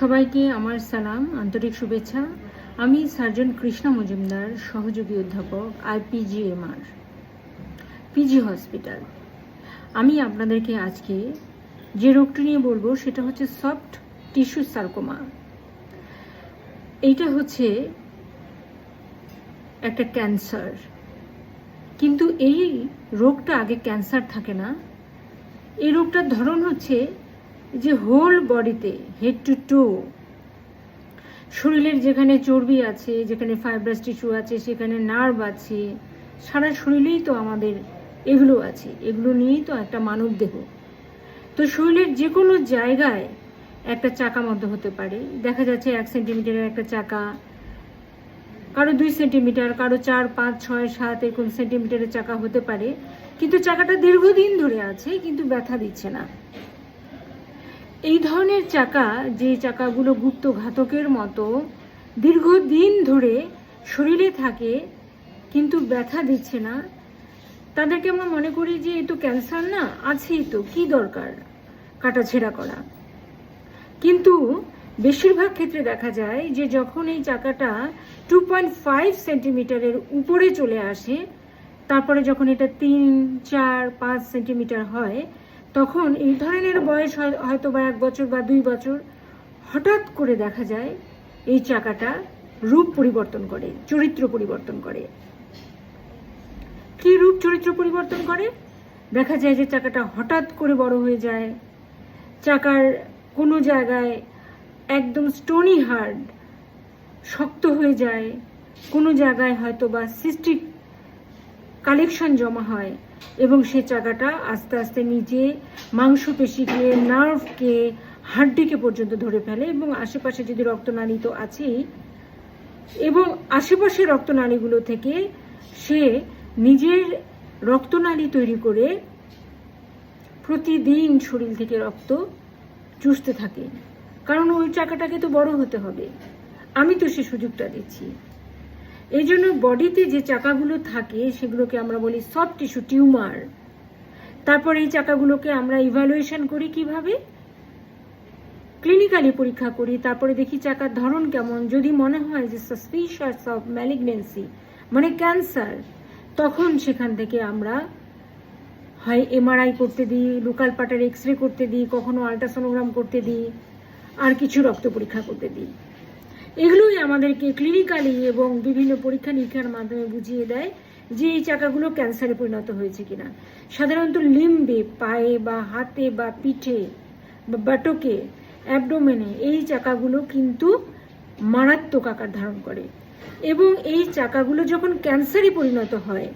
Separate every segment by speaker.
Speaker 1: সবাইকে আমার সালাম, আন্তরিক শুভেচ্ছা। আমি সার্জন কৃষ্ণা মজুমদার, সহযোগী অধ্যাপক, আইপিজিএমআর, পিজি হসপিটাল। আমি আপনাদেরকে আজকে যে রোগটি নিয়ে বলব, সেটা হচ্ছে সফট টিস্যু সার্কোমা। এইটা হচ্ছে একটা ক্যান্সার। কিন্তু এই রোগটা আগে ক্যান্সার থাকে না। এই রোগটার ধরন হচ্ছে যে হোল বডিতে হেড টু টো শরীরের যেখানে চর্বি আছে, যেখানে ফাইব্রাস টিস্যু আছে, সেখানে নার্ভ আছে, সারা শরীরেই তো আমাদের এগুলো আছে। এগুলো নিয়েই তো একটা মানব দেহ। তো শরীরের যে কোনো জায়গায় একটা চাকা মধ্যে হতে পারে। দেখা যাচ্ছে এক সেন্টিমিটারের একটা চাকা, কারও দুই সেন্টিমিটার কারও চার, পাঁচ, ছয়, সাত এরকম সেন্টিমিটারের চাকা হতে পারে। কিন্তু চাকাটা দীর্ঘদিন ধরে আছে, কিন্তু ব্যথা দিচ্ছে না। এই ধরনের চাকা, যে চাকাগুলো গুপ্ত ঘাতকের মতো দীর্ঘদিন ধরে শরীরে থাকে, কিন্তু ব্যথা দিচ্ছে না, তাদেরকে আমরা মনে করি যে এ তো ক্যান্সার না, আছেই তো, কি দরকার কাটাছেড়া করা? কিন্তু বেশিরভাগ ক্ষেত্রে দেখা যায় যে যখন এই চাকাটা টু পয়েন্ট ফাইভ সেন্টিমিটারের উপরে চলে আসে, তারপরে যখন এটা তিন, চার, পাঁচ সেন্টিমিটার হয় তখন এই ধরনের বয়স হয়- হয়তো বা এক বছর বা দুই বছর হঠাৎ করে দেখা যায় এই চাকাটা রূপ পরিবর্তন করে, চরিত্র পরিবর্তন করে। কি রূপ, চরিত্র পরিবর্তন করে? দেখা যায় যে চাকাটা হঠাৎ করে বড় হয়ে যায়। চাকার কোনো জায়গায় একদম স্টোনি হার্ড শক্ত হয়ে যায়। কোনো জায়গায় হয়তো বা সিস্টিক কালেকশন জমা হয় এবং সে চাকাটা আস্তে আস্তে নিচে মাংসপেশিকে নার্ভকে, হাড্ডিকে পর্যন্ত ধরে ফেলে এবং আশেপাশে যদি রক্তনালী তো আছেই এবং আশেপাশে রক্তনালীগুলো থেকে সে নিজের রক্তনালী তৈরি করে প্রতিদিন শরীর থেকে রক্ত চুষতে থাকে। কারণ ওই চাকাটাকে তো বড় হতে হবে। আমি তো সে সুযোগটা দিচ্ছি। এই জন্য বডিতে যে চাকাগুলো থাকে, সেগুলোকে আমরা বলি সফট টিস্যু টিউমার তারপর এই চাকাগুলোকে আমরা ইভ্যালুয়েশন করি কীভাবে? ক্লিনিক্যালি পরীক্ষা করি, তারপরে দেখি চাকার ধরন কেমন। যদি মনে হয় যে সাসপিশাস অফ ম্যালিগনেন্সি মানে ক্যান্সার তখন সেখান থেকে আমরা হয় এমআরআই করতে দিই লোকাল পার্টের এক্স রে করতে দিই, কখনো আলট্রাসোনোগ্রাম করতে দিই, আর কিছু রক্ত পরীক্ষা করতে দিই। এগুলোই আমাদেরকে ক্লিনিক্যালি এবং বিভিন্ন পরীক্ষা নিরীক্ষার মাধ্যমে বুঝিয়ে দেয় যে এই চাকাগুলো ক্যান্সারে পরিণত হয়েছে কিনা। সাধারণত লিম্বে, পায়ে বা হাতে বা পিঠে বা বাটকে অ্যাবডোমেনে এই চাকাগুলো কিন্তু মারাত্মক আকার ধারণ করে। এবং এই চাকাগুলো যখন ক্যান্সারে পরিণত হয়,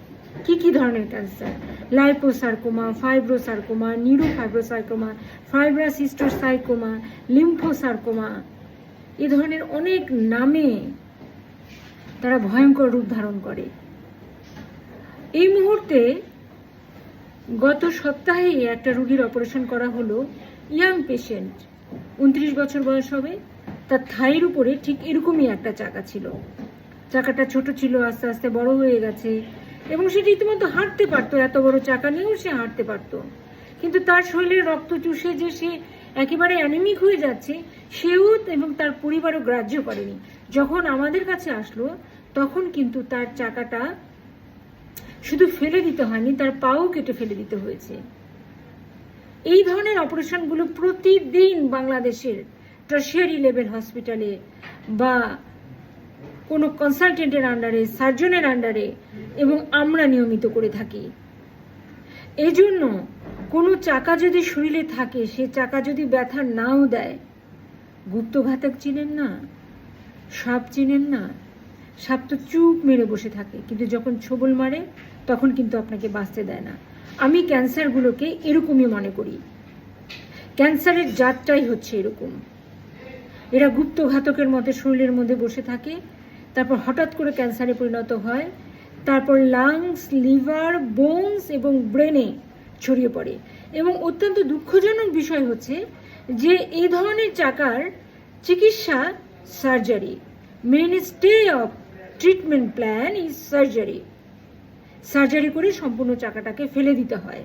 Speaker 1: কি কি ধরনের ক্যান্সার লাইপোসার্কোমা ফাইব্রোসার্কোমা নিউরোফাইব্রোসার্কোমা ফাইব্রাসিস্টোসাইকোমা লিম্ফোসার্কোমা এ ধরনের অনেক নামে তারা ভয়ঙ্কর রূপ ধারণ করে। এই মুহূর্তে গত সপ্তাহে একটা রুগীর অপারেশন করা হলো ইয়াং পেশেন্ট, উনত্রিশ বছর বয়স হবে, তার থাইয়ের উপরে ঠিক এরকমই একটা চাকা ছিল। চাকাটা ছোট ছিল, আস্তে আস্তে বড় হয়ে গেছে এবং সেটি ইতিমধ্যে হাঁটতে পারতো, এত বড় চাকা নিয়েও সে হাঁটতে পারতো। কিন্তু তার শরীরে রক্ত চুষে যে সে একেবারে অ্যানিমিক হয়ে যাচ্ছে, সেও এবং তার পরিবারও গ্রাহ্য করেনি। যখন আমাদের কাছে আসলো, তখন কিন্তু তার চাকাটা শুধু ফেলে দিতে হয়নি, তার পাও কেটে ফেলে দিতে হয়েছে। এই ধরনের অপারেশনগুলো প্রতিদিন বাংলাদেশের টার্সিয়ারি লেভেল হসপিটালে বা কোনো কনসালটেন্টের আন্ডারে সার্জনের আন্ডারে এবং আমরা নিয়মিত করে থাকি। এই জন্য কোনো চাকা যদি শরীরে থাকে, সে চাকা যদি ব্যথা নাও দেয়, গুপ্তঘাতক চিনেন না, সাপ চিনেন না, সাপ তো চুপ মেরে বসে থাকে, কিন্তু যখন ছোবল মারে, তখন কিন্তু আপনাকে বাঁচতে দেয় না। আমি ক্যান্সারগুলোকে এরকমই মনে করি। ক্যান্সারের জাতটাই হচ্ছে এরকম। এরা গুপ্তঘাতকের মধ্যে, শরীরের মধ্যে বসে থাকে, তারপর হঠাৎ করে ক্যান্সারে পরিণত হয়, তারপর লাংস লিভার বোনস এবং ব্রেনে ছড়িয়ে পড়ে। এবং অত্যন্ত দুঃখজনক বিষয় হচ্ছে যে এই ধরনের চাকার চিকিৎসা surgery mainstay of treatment plan is surgery surgery করে সম্পূর্ণ চাকাটাকে ফেলে দিতে হয়।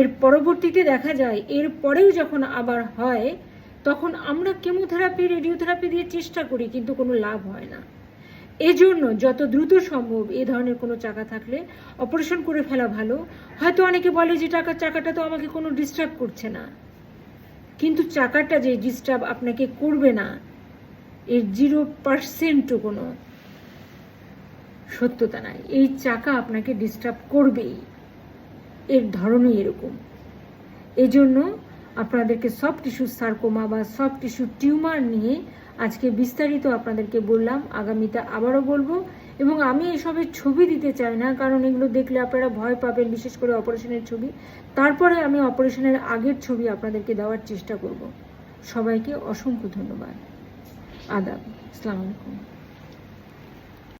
Speaker 1: এর পরবর্তীতে দেখা যায়, এর পরেও যখন আবার হয়, তখন আমরা কেমোথেরাপি রেডিওথেরাপি দিয়ে চেষ্টা করি, কিন্তু কোনো লাভ হয় না। এজন্য যত দ্রুত সম্ভব এ ধরনের কোনো চাকা থাকলে অপারেশন করে ফেলা ভালো। হয়তো অনেকে বলে যে টাকার চাকাটা তো আমাকে কোনো ডিস্টার্ব করছে না। কিন্তু চাকাটা যে ডিস্টার্ব আপনাকে করবে না, এর জিরো পার্সেন্টও কোনো সত্যতা নাই। এই চাকা আপনাকে ডিস্টার্ব করবেই। এর ধরনই এরকম। এজন্য আপনাদেরকে সফট টিস্যু সার্কোমা বা সফট টিস্যু টিউমার নিয়ে আজকে বিস্তারিত আপনাদেরকে বললাম, আগামীতে আবারও বলব। এবং আমি এসবের ছবি দিতে চাই না, কারণ এগুলো দেখলে আপনারা ভয় পাবেন, বিশেষ করে অপারেশনের ছবি। তারপরে আমি অপারেশনের আগের ছবি আপনাদেরকে দেওয়ার চেষ্টা করব। সবাইকে অসংখ্য ধন্যবাদ। আদাব। আসসালামু আলাইকুম।